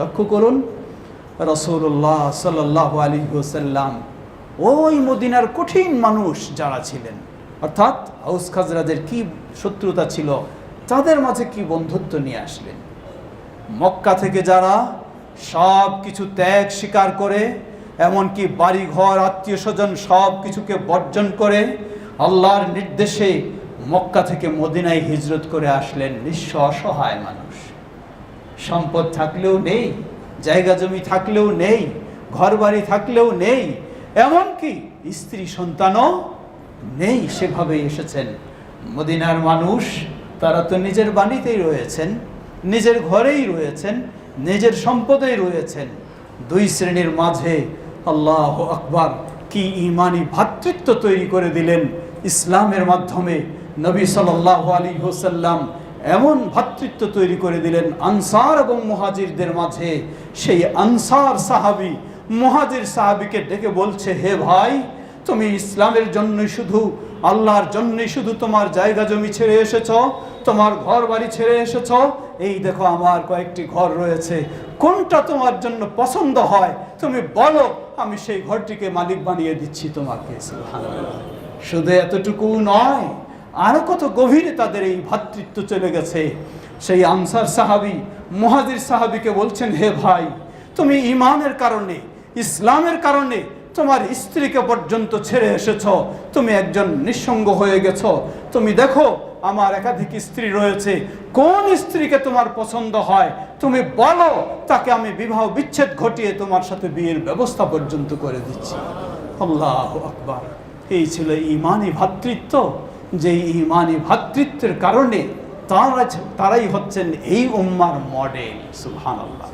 লক্ষ্য করুন রসুল্লাহ সাল্লাহ আলী ওসাল্লাম ওই মদিনার কঠিন মানুষ যারা ছিলেন, অর্থাৎ হাউস খাজরাদের কি শত্রুতা ছিল, তাদের মাঝে কি বন্ধুত্ব নিয়ে আসলেন? মক্কা থেকে যারা সব কিছু ত্যাগ স্বীকার করে, এমনকি বাড়িঘর আত্মীয় স্বজন সব কিছুকে বর্জন করে, আল্লাহর নির্দেশে মক্কা থেকে মদিনায় হিজরত করে আসলেন নিঃস্ব অসহায় মানুষ। সম্পদ থাকলেও নেই, জায়গা জমি থাকলেও নেই ঘর বাড়ি থাকলেও নেই, এমনকি স্ত্রী সন্তানও নেই সেভাবে এসেছেন। মদিনার মানুষ, তারা তো নিজের বাণীতেই রয়েছেন, নিজের ঘরেই রয়েছেন, নিজের সম্পদেই রয়েছেন। দুই শ্রেণির মাঝে আল্লাহ আকবার কি ইমানি ভ্রাতৃত্ব তৈরি করে দিলেন ইসলামের মাধ্যমে নবী সাল্লাহ আলী হোসাল্লাম এমন ভাতৃত্ব তৈরি করে দিলেন আনসার এবং মুহাজিরদের মাঝে। সেই আনসার সাহাবি মুহাজির সাহাবিকে ডেকে বলছে, হে ভাই, তুমি ইসলামের জন্যই শুধু, আল্লাহর জন্যই শুধু তোমার জায়গা জমি ছেড়ে এসেছ, তোমার ঘর বাড়ি ছেড়ে এসেছ? এই দেখো আমার কয়েকটি ঘর রয়েছে। কোনটা তোমার জন্য পছন্দ হয়? তুমি বলো, আমি সেই ঘরটিকে মালিক বানিয়ে দিচ্ছি তোমাকে। শুধু এতটুকু নয় আরও কত গভীরে তাদের এই ভ্রাতৃত্ব চলে গেছে। সেই আনসার সাহাবি, মুহাজির সাহাবিকে বলছেন, হে ভাই, তুমি ইমানের কারণে, ইসলামের কারণে তোমার স্ত্রীকে পর্যন্ত ছেড়ে এসেছ। তুমি একজন নিঃসঙ্গ হয়ে গেছ। তুমি দেখো, আমার একাধিক স্ত্রী রয়েছে। কোন স্ত্রীকে তোমার পছন্দ হয়? তুমি বলো, তাকে আমি বিবাহ বিচ্ছেদ ঘটিয়ে তোমার সাথে বিয়ের ব্যবস্থা পর্যন্ত করে দিচ্ছি। আল্লাহ আকবার। এই ছিল ইমানই ভ্রাতৃত্ব যে ইমানি ভাতৃত্বের কারণে তারা তারাই হচ্ছেন এই উম্মার মডেল সুবহানাল্লাহ।